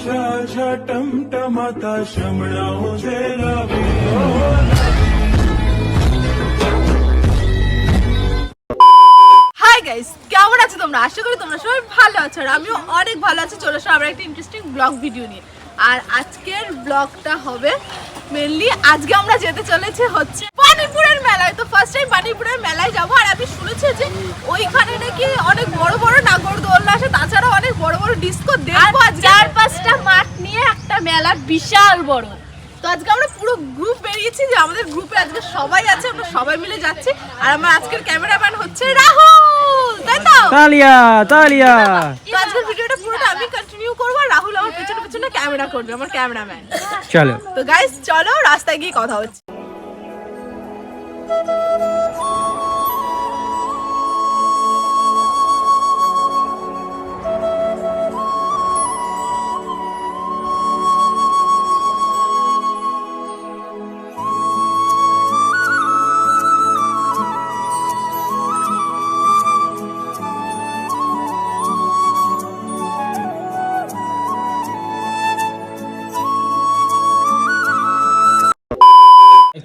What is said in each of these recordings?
আচ্ছা আচ্ছা টমটমাতা শ্যামলাও hi guys কেমন আছো তোমরা? আশা করি তোমরা সবাই ভালো আছো আর আমিও অনেক ভালো আছি। চলে এসো আমরা একটা ইন্টারেস্টিং ব্লগ ভিডিও নিয়ে। আর আজকের ব্লগটা হবে মেনলি আজকে আমরা যেতে চলেছে হচ্ছে পানিপুরের মেলায়। তো ফার্স্ট টাইম পানিপুরের মেলায় যাব আর আমি শুনেছি যে ওইখানে নাকি অনেক বড় বড় নাগরদোলনা আছে তাছাড়া অনেক বড় বড় ডিস্কো দেখব আজকে চার পাঁচটা মাঠ নিয়ে একটা মেলা বিশাল বড়। তো আজকে আমরা পুরো গ্রুপ বেরিয়েছি যে আমাদের গ্রুপে আজকে সবাই আছে আমরা সবাই মিলে যাচ্ছি। আর আমার আজকের ক্যামেরাম্যান হচ্ছে রাহুল তাই তো? তালিয়া তালিয়া। তো আজকের ভিডিওটা পুরোটা আমি কন্টিনিউ করব আর রাহুল আমার পেছনে পেছনে ক্যামেরা করবে আমার ক্যামেরাম্যান চলো। তো গাইস চলো রাস্তায় গিয়ে কথা হচ্ছে।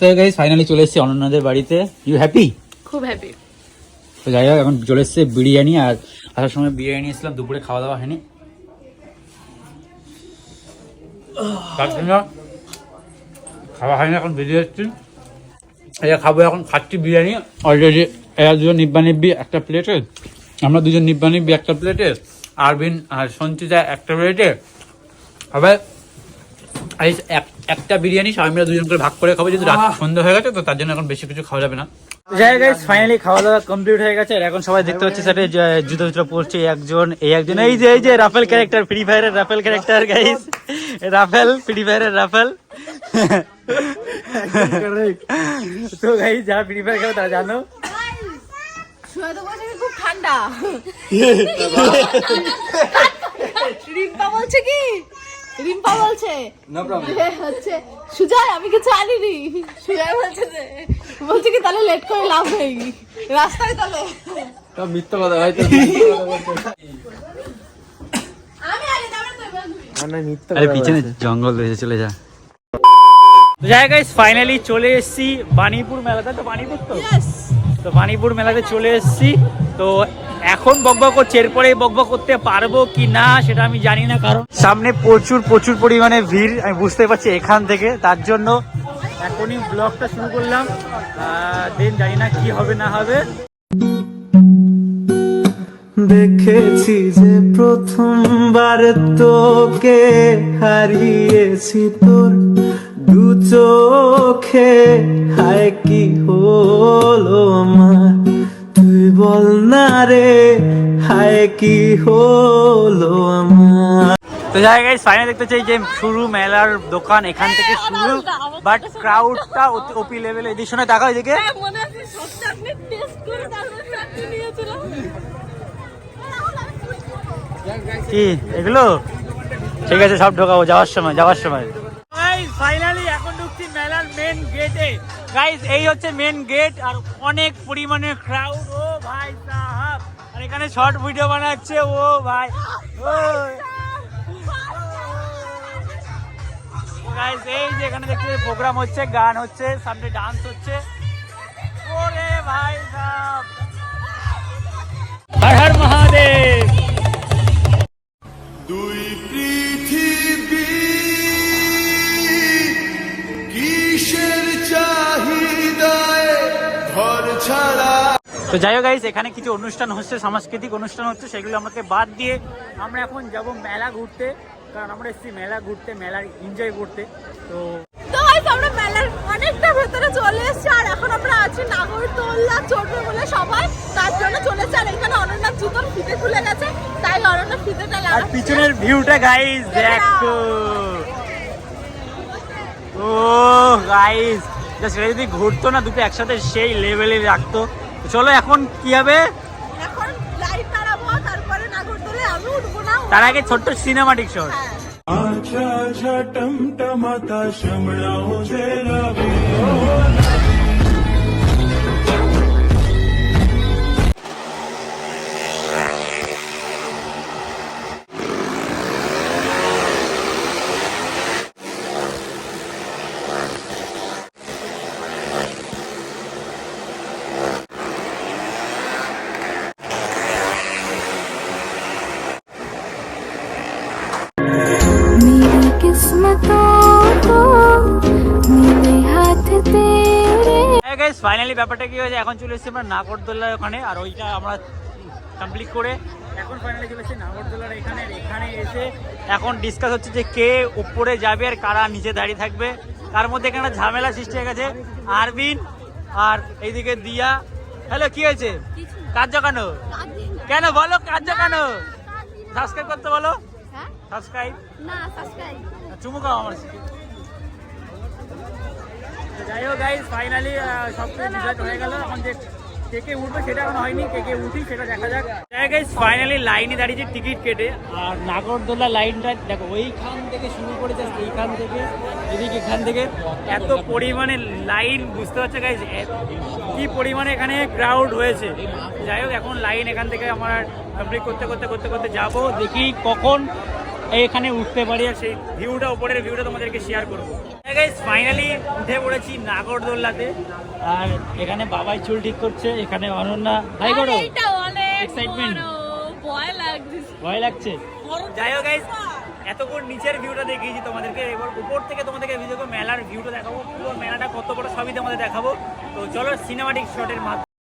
তো গাইস ফাইনালি চলে এসেছি অনন্যাদের বাড়িতে। ইউ হ্যাপি খুব হ্যাপি তো যাই হোক এখন চলে এসেছে বিরিয়ানি আর আসার সময় বিরিয়ানি এসেছিলাম দুপুরে খাওয়া দাওয়া হয়নি। খাওয়া হয়নি এখন বেরিয়ে এসেছি। এই যে খাব এখন খাচ্ছি বিরিয়ানি। অলরেডি এরা দুজন নিব্বা নিব্বি একটা প্লেটে আমরা দুজন নিব্বা নিব্বি একটা প্লেটে আরবিন আর সঞ্চিতা একটা প্লেটে হবে? এক- একটা বিরিয়ানি সবাই মিলে দুজন করে ভাগ করে খাব যদি রাত সন্ধ্যা হয়ে গেছে তো তার জন্য এখন বেশি কিছু খাওয়া যাবে না। যাই গাইস ফাইনালি খাওয়া দাওয়া কমপ্লিট হয়ে গেছে আর এখন সবাই দেখতে পাচ্ছে সেটা জুতো জুতো পড়ছে একজন এই একজন এই যে এই যে রাফেল ক্যারেক্টার ফ্রি ফায়ারের Rafael character guys Rafael Free ফায়ারের রাফেল। তো গাইস যারা ফ্রি ফায়ার খেলো তারা জানো। শুয়ে তো বলছে কি খুব ঠান্ডা বলছে কি? রিম্পা বলছে হচ্ছে সুজয় আমি কিছু আনিনি। সুজয় বলছে যে বলছে কি তাহলে লেট করে লাভ নেই। রাস্তায় তাহলে। আরে পিছনে জঙ্গল রয়েছে চলে যা। যাই গাইস ফাইনালি চলে এসেছি বাণীপুর মেলাতে। তো বাণীপুর তো? তো বাণীপুর মেলাতে চলে এসেছি। তো এখন বকবক করছে এরপরে বকবক করতে পারব কি না সেটা আমি জানি না কারণ সামনে প্রচুর প্রচুর পরিমাণে ভিড় আমি বুঝতে পারছি এখান থেকে। তার জন্য এখনই ব্লগটা শুরু করলাম। দেন জানি না কি হবে না হবে। দেখেছি যে প্রথমবার তোকে হারিয়েছি তোর দু চোখে। হায় কি হলো আমার? তুই বল না রে হায় কি হলো আমার? তো যাই গাইস ফাইনাল দেখতে চাই যে শুরু মেলার দোকান এখান থেকে শুরু বাট ক্রাউডটা ওপি লেভেলে এদিক শোনে তাকাও এদিকে। মনে আছে সবটা আপনি টেস্ট করে তারপরে চাকরি নিয়েছিলাম কি এগুলো? ঠিক আছে সব ঢোকাবো যাওয়ার সময় যাওয়ার সময়। ফাইনালি এখন ঢুকছি মেলার মেন গেটে গাইস এই হচ্ছে মেন গেট আর অনেক পরিমাণে ক্রাউড ও ভাই সাহাব। আর এখানে শর্ট ভিডিও বানাচ্ছে, ও ভাই। গাইস এই যে এখানে দেখতে প্রোগ্রাম হচ্ছে, গান হচ্ছে, সামনে ডান্স হচ্ছে। ওরে ভাই সাহাব। হর হর মহাদেব। দুই পৃথিবী তো যাই হোক গাইস এখানে কিছু অনুষ্ঠান হচ্ছে সাংস্কৃতিক অনুষ্ঠান হচ্ছে সেগুলো আমাকে বাদ দিয়ে আমরা এখন যাব মেলা ঘুরতে। কারণ আমরা এসেছি মেলা ঘুরতে মেলার এনজয় করতে। তো তো আমরা মেলার অনেকটা ভেতরে চলে এসেছি আর এখন আমরা আছি নাগরদোল্লা চড়বে বলে সবাই। তার জন্য চলেছে আর এখানে অনন্যার জুতোর ফিতে খুলে গেছে তাই অনন্যার ফিতেটা আর পিছনের ভিউটা গাইস দেখো। ও গাইস যদি ঘুরতো না দুটো একসাথে সেই লেভেলে রাখতো। চলো এখন কি হবে? তার আগে ছোট্ট সিনেমাটিক শট আচ্ছা আচ্ছা আচ্ছা টমটমাতা শ্যামলাও যে। ফাইনালি ব্যাপারটা কি হয়েছে? এখন চলে এসেছি আমরা নাগরদোল্লার ওখানে আর ওইটা আমরা কমপ্লিট করে এখন ফাইনালি চলে এসেছি নাগরদোল্লার এখানে এখানে এসে এখন ডিসকাস হচ্ছে যে কে উপরে যাবে আর কারা নিচে দাঁড়িয়ে থাকবে। তার মধ্যে এখানে ঝামেলা সৃষ্টি হয়ে গেছে। আরবিন আর এইদিকে দিয়া। হ্যালো কি হয়েছে? কাজ জোগানো কেন বলো কাজ কেন? সাবস্ক্রাইব করতে বলো। হ্যাঁ? সাবস্ক্রাইব না সাবস্ক্রাইব যাই হোক গাইজ ফাইনালি সব ডিসাইড হয়ে গেল। এখন যে কে কে উঠবে সেটা এখন হয়নি, কে কে উঠি সেটা দেখা যাক। যাই গাইজ ফাইনালি লাইনে দাঁড়িয়েছে টিকিট কেটে। আর নাগরদোলা লাইনটা, দেখো, ওইখান থেকে শুরু করে জাস্ট এইখান থেকে, এদিকে এখান থেকে। এত পরিমাণে লাইন, বুঝতে পারছ গাইজ কি পরিমাণে এখানে ক্রাউড হয়েছে। যাই হোক, এখন লাইন এখান থেকে আমার কমপ্লিট করতে করতে করতে করতে যাব। দেখি কখন এখানে উঠতে পারি আর সেই ভিউটা উপরের ভিউটা তোমাদেরকে শেয়ার করব। ফাইনালি উঠে পড়েছি নাগরদোল্লাতে। আর এখানে বাবাই চুল ঠিক করছে এখানে অনন্যা। ভাই করো। ভয় লাগছে। ভয় লাগছে। যাই হোক গাইস এতক্ষণ নিচের ভিউটা দেখিয়েছি তোমাদেরকে। এবার উপর থেকে তোমাদেরকে ভিডিও মেলার ভিউটা দেখাবো। পুরো মেলাটা কত বড় সবই তোমাদের দেখাবো। তো চলো সিনেমাটিক শটের মাধ্যমে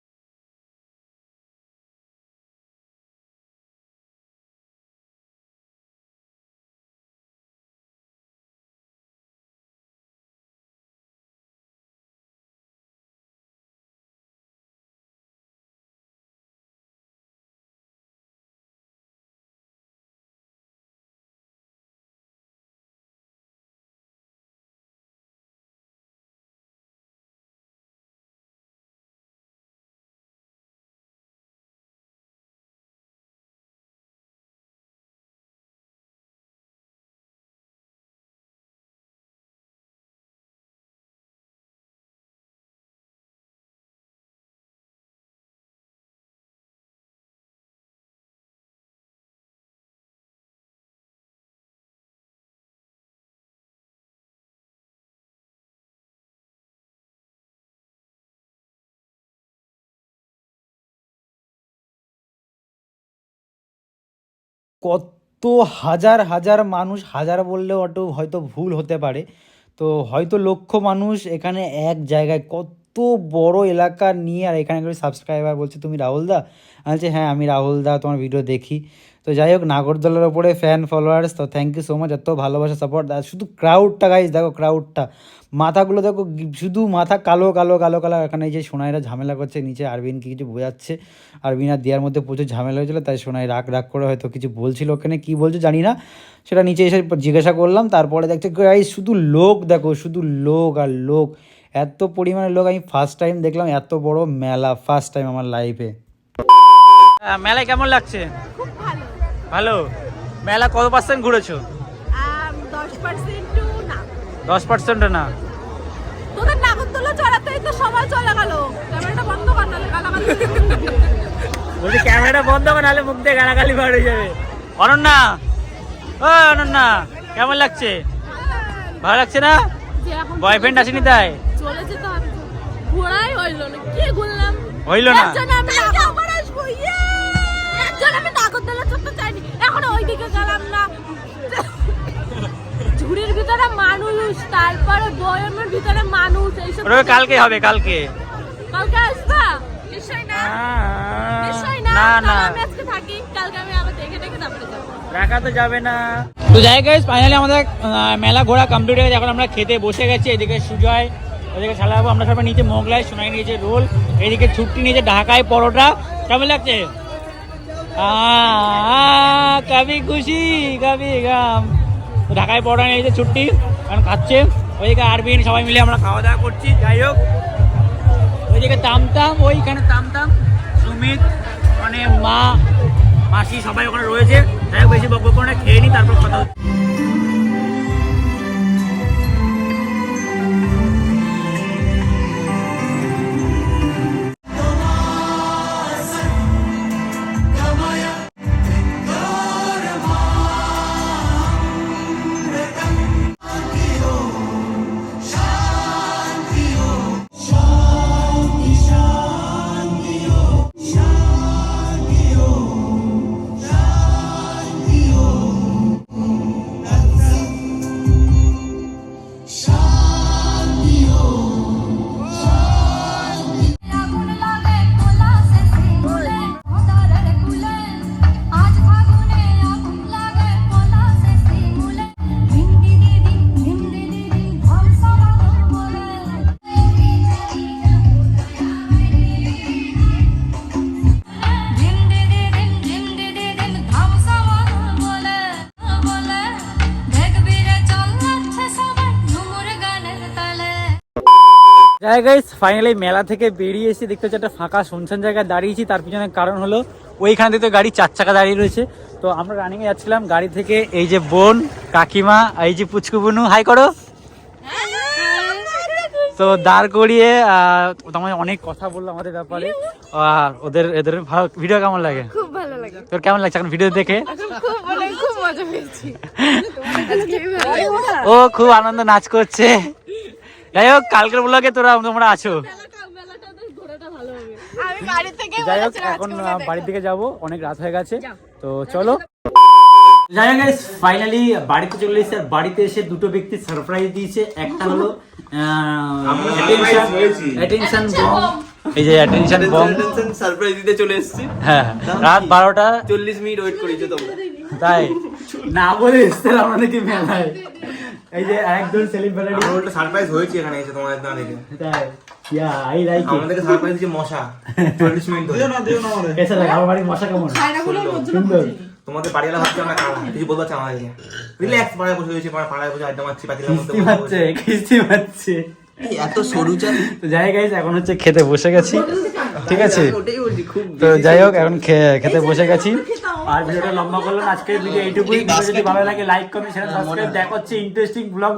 কত হাজার হাজার মানুষ, হাজার বললেও অটো হয়তো ভুল হতে পারে। তো হয়তো লক্ষ মানুষ এখানে এক জায়গায় কত বড় এলাকা নিয়ে আর এখানে করে সাবস্ক্রাইবার বলছে, তুমি রাহুল দা? বলছি হ্যাঁ আমি রাহুল দা, তোমার ভিডিও দেখি। তো যাই হোক নাগরদোলার ওপরে ফ্যান ফলোয়ার্স তো থ্যাংক ইউ সো মাচ এত ভালোবাসা সাপোর্ট আর শুধু ক্রাউডটা গাইজ দেখো ক্রাউডটা মাথাগুলো দেখো শুধু মাথা কালো কালো কালো কালো এখানে এই যে সোনাইরা ঝামেলা করছে নিচে আরবিনকে কিছু বোঝাচ্ছে। আরবিন আর দিয়ার মধ্যে প্রচুর ঝামেলা হয়েছিল তাই সোনাই রাগ রাগ করে হয়তো কিছু বলছিল ওখানে কি বলছে জানি না। সেটা নিচে এসে জিজ্ঞাসা করলাম তারপরে দেখছে গাইজ শুধু লোক দেখো শুধু লোক আর লোক। এত পরিমাণে লোক আমি ফার্স্ট টাইম দেখলাম এত বড় মেলা ফার্স্ট টাইম আমার লাইফে মেলায় কেমন লাগছে? খুব ভালো। মেলা কত পার্সেন্ট ঘুরেছো? দশ পার্সেন্ট না। তোদের নাগরদোলা চড়াতেই তো সময় চলে গেল। ক্যামেরাটা বন্ধ কর নাহলে গালাগালি বলছি ক্যামেরাটা বন্ধ করে নাহলে মুখ দিয়ে গালাগালি বার হয়ে যাবে। অনন্যা! ও অনন্যা কেমন লাগছে? ভালো লাগছে না? বয়ফ্রেন্ড আসেনি তাই? চলে যেতে হবে তো। ঘোরাই না কি ঘুরলাম? হইল না। একজন আমি আবার আসব ইয়ে! একজন আমি নাগরদোলা চড়তে চাইনি ওইদিকে গেলাম না। ঝুড়ির ভিতরে মানুষ তারপরে বয়মের ভিতরে মানুষ এইসব কালকে হবে কালকে। কালকে আসবা? নিশ্চয় না। নিশ্চয় না। না না। আমি আজকে থাকি। কালকে আমি আবার দেখে দেখে তারপরে রাখা তো যাবে না। তো যাই গাইস ফাইনালি আমাদের মেলা ঘোরা কমপ্লিট হয়ে গেছে। এখন আমরা খেতে বসে গেছি। এদিকে সুজয় ওদিকে সালাবো আমরা সবাই নিচে মোগলাই সোনাই নিয়েছে রোল এদিকে ছুটি নিয়েছে ঢাকায় পরোটা। কেমন লাগছে? কবি খুশি, কবি গাম ঢাকায় পড়া নিয়েছে ছুটি কারণ খাচ্ছে। ওইদিকে আরবিন সবাই মিলে আমরা খাওয়া দাওয়া করছি, যাই হোক। ওইদিকে তামতাম, ওইখানে তামতাম। সুমিত মানে মা, মাসি সবাই ওখানে রয়েছে। যাই হোক, বেশি বকবক করে খেয়ে নি, তারপর কথা হচ্ছে। জায়গায় ফাইনালি মেলা থেকে বেরিয়ে এসে দেখতে হচ্ছে একটা ফাঁকা শুনশান জায়গায় দাঁড়িয়েছি। তার পিছনে কারণ হলো ওইখান থেকে তো গাড়ি চার চাকা দাঁড়িয়ে রয়েছে। তো আমরা রানিংয়ে যাচ্ছিলাম। গাড়ি থেকে এই যে বোন কাকিমা এই যে পুচকু বুনু হাই করো। তো দাঁড় করিয়ে তোমায় অনেক কথা বলল আমাদের ব্যাপারে। আর ওদের এদের ভিডিও কেমন লাগে? খুব ভালো লাগে। তোর কেমন লাগছে? এখন ভিডিও দেখে? মানে ও খুব আনন্দ নাচ করছে। যাই হোক কালকের ব্লগে তোরা তোমরা আছো। আমি বাড়ি থেকে যাই হোক এখন বাড়ির দিকে যাব অনেক রাত হয়ে গেছে তো চলো। যাই হোক ফাইনালি বাড়িতে চলে এসেছি আর বাড়িতে এসে দুটো ব্যক্তি সারপ্রাইজ দিয়েছে। একটা হলো অ্যাটেনশন বম এই যে অ্যাটেনশন বম সারপ্রাইজ দিতে চলে এসেছি। হ্যাঁ রাত বারোটা। চল্লিশ মিনিট ওয়েট করেছ তোমরা। তাই? না বলে এসছিলাম আমরা নাকি মেলায়। এই যে একদম সেলিব্রিটি আমার সারপ্রাইজ হয়েছে এখানে এসে তোমাদের না দেখে তাই ইয়া আই লাইক ইট আমাদেরকে সারপ্রাইজ দিচ্ছে মশা। চল্লিশ মিনিট ধরে। কেসে লাগে আমার বাড়ি মশা কেমন। সুন্দর। তোমাদের বাড়িওয়ালা ভাবছে আমরা কিছু বলতে পারছি আমাদেরকে রিল্যাক্স পাড়ায় বসে রয়েছে পাড়া- পাড়ায় বসে আড্ডা মারছি পাতিলার মধ্যে কিস্তি এত সরু চাল। তো যাই গাইজ এখন হচ্ছে খেতে বসে গেছি। ঠিক আছে? তো যাই হোক এখন খে- খেতে বসে গেছি। আর ভিডিওটা লম্বা করলাম। আজকের ভিডিও এইটুকুই। যদি ভালো লাগে লাইক কমেন্ট শেয়ার সাবস্ক্রাইব দেখা হচ্ছে ইন্টারেস্টিং ব্লগ